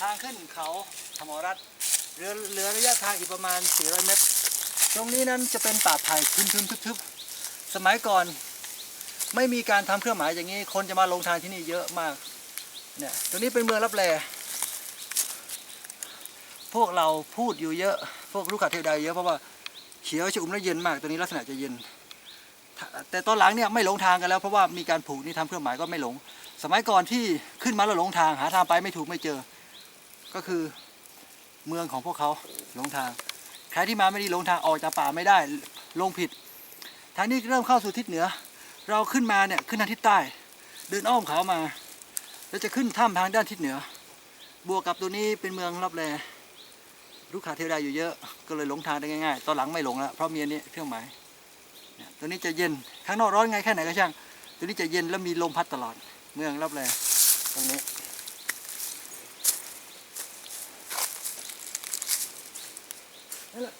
ทางขึ้นเขาธรรมรัตน์เหลือเหลือระยะทางอีกประมาณ 400 เมตร ตรงนี้นั้นจะเป็นป่าไผ่ทึมๆทึบๆสมัยก่อนไม่มีการทำเครื่องหมายอย่างนี้ คนจะมาลงทานที่นี่เยอะมาก เนี่ย ตรงนี้เป็นเมืองรับแลพวกเราพูดอยู่เยอะ พวกลูกขาเทวดาเยอะเพราะว่าเขียวชอุ่มและเย็นมากตัวนี้ลักษณะจะเย็น แต่ตอนหลังเนี่ยไม่หลงทางกันแล้วเพราะว่ามีการผูกนี่ทำเครื่องหมายก็ไม่หลง สมัยก่อนที่ขึ้นมาแล้วหลงทางหาทางไปไม่ถูกไม่เจอ ก็คือเมืองของพวกเขาหลงทาง ใครที่มาไม่ดีหลงทางออกจากป่าไม่ได้ลงผิด ทางนี้เริ่มเข้าสู่ทิศเหนือ เราขึ้นมาเนี่ยขึ้นทางทิศใต้ เดินอ้อมเขามา แล้วจะขึ้นถ้ำทางด้านทิศเหนือ บวกกับตัวนี้เป็นเมืองรับแลลูกขาเทวดาอยู่เยอะ ก็เลยหลงทางได้ง่ายๆ ตอนหลังไม่หลงแล้วเพราะมีอันนี้เครื่องหมายเนี่ยตัวนี้จะเย็น ข้างนอกร้อนไงแค่ไหนก็ช่าง ตัวนี้จะเย็นแล้วมีลมพัดตลอด เมืองรับแลตรงนี้ นี่แหล